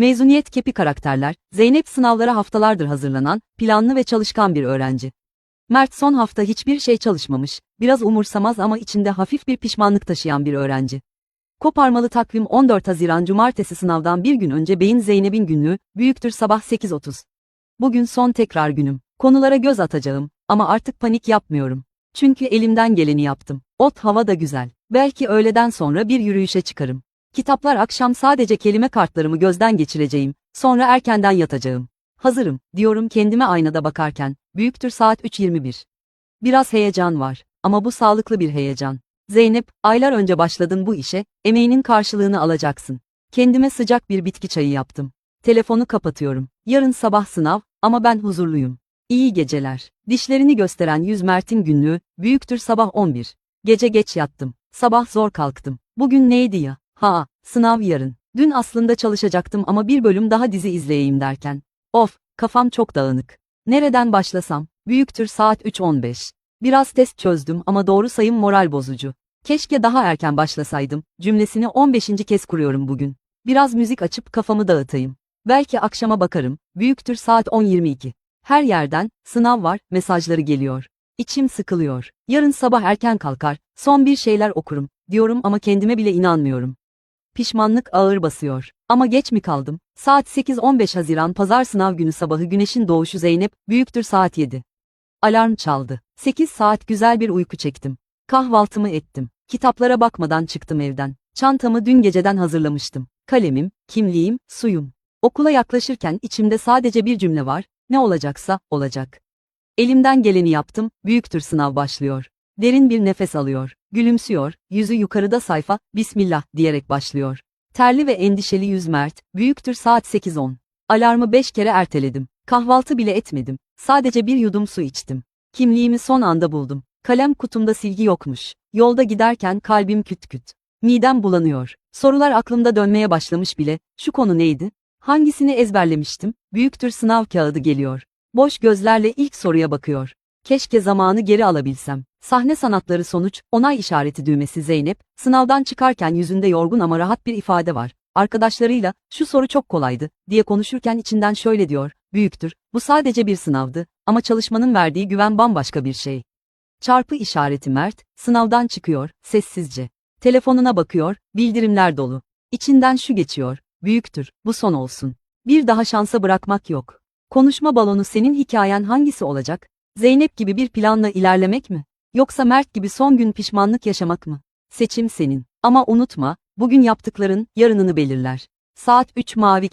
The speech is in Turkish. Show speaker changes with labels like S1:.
S1: Mezuniyet kepi karakterler, Zeynep sınavlara haftalardır hazırlanan, planlı ve çalışkan bir öğrenci. Mert son hafta hiçbir şey çalışmamış, biraz umursamaz ama içinde hafif bir pişmanlık taşıyan bir öğrenci. Koparmalı takvim 14 Haziran Cumartesi sınavdan bir gün önce Beyin Zeynep'in günlüğü, büyüktür sabah 8.30. Bugün son tekrar günüm. Konulara göz atacağım ama artık panik yapmıyorum. Çünkü elimden geleni yaptım. Ot hava da güzel. Belki öğleden sonra bir yürüyüşe çıkarım. Kitaplar akşam sadece kelime kartlarımı gözden geçireceğim. Sonra erkenden yatacağım. Hazırım, diyorum kendime aynada bakarken. Büyüktür saat 3.21. Biraz heyecan var. Ama bu sağlıklı bir heyecan. Zeynep, aylar önce başladın bu işe, emeğinin karşılığını alacaksın. Kendime sıcak bir bitki çayı yaptım. Telefonu kapatıyorum. Yarın sabah sınav ama ben huzurluyum. İyi geceler. Dişlerini gösteren yüz Mert'in günlüğü, büyüktür sabah 11. Gece geç yattım. Sabah zor kalktım. Bugün neydi ya? Ha, sınav yarın. Dün aslında çalışacaktım ama bir bölüm daha dizi izleyeyim derken. Of, kafam çok dağınık. Nereden başlasam? Büyüktür saat 3.15. Biraz test çözdüm ama doğru sayım moral bozucu. Keşke daha erken başlasaydım. Cümlesini 15. kez kuruyorum bugün. Biraz müzik açıp kafamı dağıtayım. Belki akşama bakarım. Büyüktür saat 10.22. Her yerden sınav var mesajları geliyor. İçim sıkılıyor. Yarın sabah erken kalkar, son bir şeyler okurum diyorum ama kendime bile inanmıyorum. Pişmanlık ağır basıyor. Ama geç mi kaldım? Saat 8.15 Haziran Pazar sınav günü sabahı güneşin doğuşu Zeynep, büyüktür saat 7. Alarm çaldı. 8 saat güzel bir uyku çektim. Kahvaltımı ettim. Kitaplara bakmadan çıktım evden. Çantamı dün geceden hazırlamıştım. Kalemim, kimliğim, suyum. Okula yaklaşırken içimde sadece bir cümle var, ne olacaksa, olacak. Elimden geleni yaptım, büyüktür sınav başlıyor. Derin bir nefes alıyor, gülümsüyor, yüzü yukarıda sayfa, Bismillah diyerek başlıyor. Terli ve endişeli yüz Mert, büyüktür saat 8.10. Alarmı 5 kere erteledim. Kahvaltı bile etmedim. Sadece bir yudum su içtim. Kimliğimi son anda buldum. Kalem kutumda silgi yokmuş. Yolda giderken kalbim küt küt. Midem bulanıyor. Sorular aklımda dönmeye başlamış bile. Şu konu neydi? Hangisini ezberlemiştim? Büyüktür sınav kağıdı geliyor. Boş gözlerle ilk soruya bakıyor. Keşke zamanı geri alabilsem. Sahne sanatları sonuç, onay işareti düğmesi Zeynep, sınavdan çıkarken yüzünde yorgun ama rahat bir ifade var. Arkadaşlarıyla, şu soru çok kolaydı, diye konuşurken içinden şöyle diyor, büyüktür, bu sadece bir sınavdı, ama çalışmanın verdiği güven bambaşka bir şey. Çarpı işareti Mert, sınavdan çıkıyor, sessizce. Telefonuna bakıyor, bildirimler dolu. İçinden şu geçiyor, büyüktür, bu son olsun. Bir daha şansa bırakmak yok. Konuşma balonu senin hikayen hangisi olacak? Zeynep gibi bir planla ilerlemek mi? Yoksa Mert gibi son gün pişmanlık yaşamak mı? Seçim senin. Ama unutma, bugün yaptıkların yarınını belirler. Saat 3 mavi